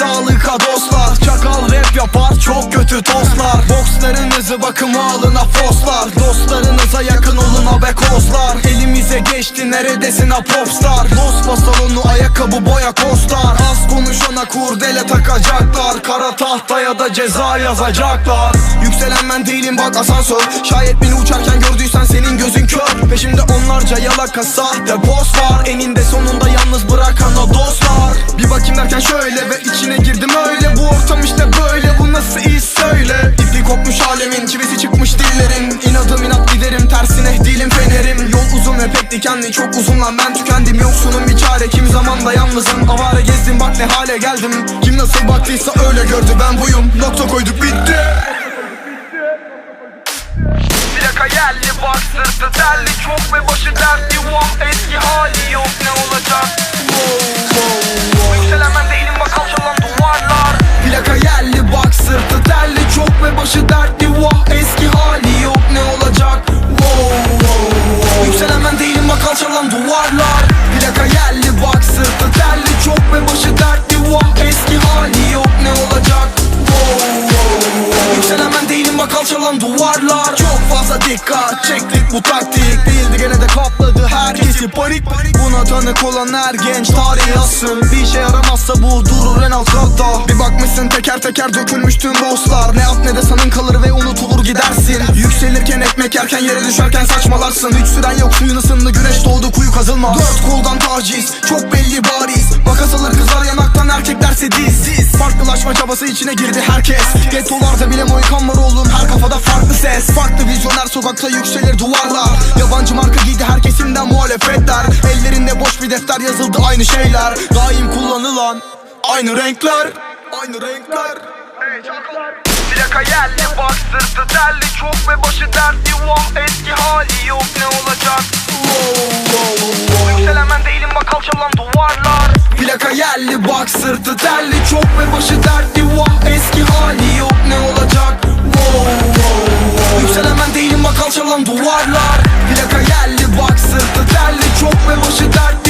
sağlıka dostlar. Çakal rap yapar çok kötü tostlar. Bokslarınızı bakıma alın afoslar Dostlarınıza yakın olun abekoslar. Elimize geçti neredesin popstar Bospa salonu ayakkabı boya kostar Az konuşana kurdele takacaklar. Kara tahtaya da ceza yazacaklar. Yükselen ben değilim bak asansör. Şayet beni uçarken gördüysen senin gözün kör. Peşimde onlarca yalaka sahte boss var. Eninde sonunda yalnız bırakan o dostlar. Bir bakayım derken şöyle ve içine girdim öyle. Bu ortam işte böyle bu nasıl iş söyle. İpi kopmuş alemin çivisi çıkmış dillerin. İnadım inat giderim tersine değilim fenerim. Yol uzun ve pek dikenli çok uzun lan. Ben tükendim Yoksunum bir çare. Kim zaman da yalnızım? Avare gezdim bak ne hale geldim. Kim nasıl baktıysa öyle gördü ben buyum. Nokta koyduk sırtı terli Çok ve başı dertli Vah eski hali yok ne olacak? Yükselen ben değilim bak alçalan duvarlar. Plaka yerli bak sırtı terli Çok ve başı dertli vah eski hali yok ne olacak? Wow, wow, wow. Yükselen ben değilim bak alçalan duvarlar. Plaka yerli bak sırtı terli Çok ve başı dertli vah eski hali yok ne olacak? Wow, wow, wow. Yükselen ben değilim bak alçalan duvarlar fazla dikkat çektik bu taktik. Değildi gene de kapladı herkesi. Panik Buna tanık olan her genç tarih yazsın Bir işe yaramazsa bu durur en alt katta. Bir bakmışsın teker teker dökülmüş tüm dostlar Ne at ne de sanın kalır ve unutulur gidersin. Yükselirken ekmek yerken yere düşerken saçmalarsın. Hiç süren yok suyun ısındı güneş doğdu kuyu kazılmaz. Dört koldan taciz çok belli bariz. Makas alır kızar yanaktan erkeklerse diz diz Farklılaşma çabası içine girdi herkes. Gettolarda bile moykan var oğlum her kafada farklı ses. Farklı sokakta yükselir duvarlar. Yabancı marka giydi her kesimden muhalefetler Ellerinde boş bir defter yazıldı aynı şeyler. Daim kullanılan aynı renkler Aynı renkler. Plaka yerli bak sırtı terli Çok ve başı dertli. Vah eski hali yok ne olacak? Yükselen ben değilim bak alçalan duvarlar. Plaka yerli bak sırtı terli Çok ve başı dertli Plaka yerli bak sırtı terli. Çok ve başı dertli.